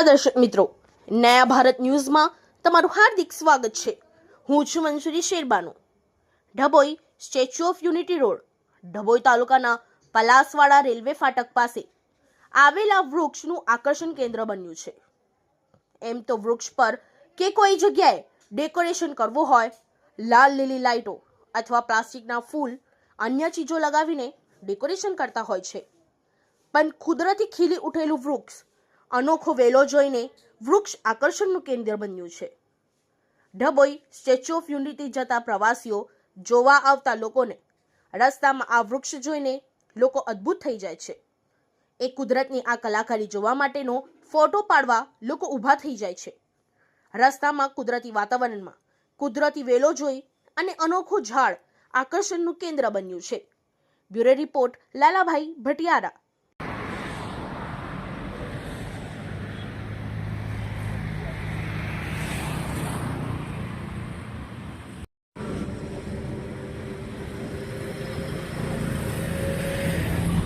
નમસ્કાર દર્શક મિત્રો, નયા ભારત ન્યૂઝમાં તમારું હાર્દિક સ્વાગત છે. હું છું Manjuri Sherbanu. Dabhoi statue of unity road Dabhoi તાલુકાના પલાસવાડા રેલવે ફાટક પાસે આવેલા વૃક્ષનું આકર્ષણ કેન્દ્ર બન્યું છે. એમ તો વૃક્ષ પર કે કોઈ જગ્યાએ ડેકોરેશન કરવું હોય, લાલ લીલી લાઇટો અથવા પ્લાસ્ટિકના ફૂલ, અન્ય ચીજો લગાવીને ડેકોરેશન કરતા હોય છે. પણ કુદરતી ખીલી ઉઠેલું વૃક્ષ અનોખો વેલો જોઈને વૃક્ષ આકર્ષણનું કેન્દ્ર બન્યું છે. ઢબોઈ સ્ટેચ્યુ ઓફ યુનિટી જતા પ્રવાસીઓ જોવા આવતા લોકોને રસ્તામાં આ વૃક્ષ જોઈને લોકો અદ્ભુત થઈ જાય છે. એ કુદરતની આ કલાકારી જોવા માટેનો ફોટો પાડવા લોકો ઊભા થઈ જાય છે. રસ્તામાં કુદરતી વાતાવરણમાં કુદરતી વેલો જોઈ અને અનોખું ઝાડ આકર્ષણનું કેન્દ્ર બન્યું છે. Bureau report Lalabhai Bhatiyara.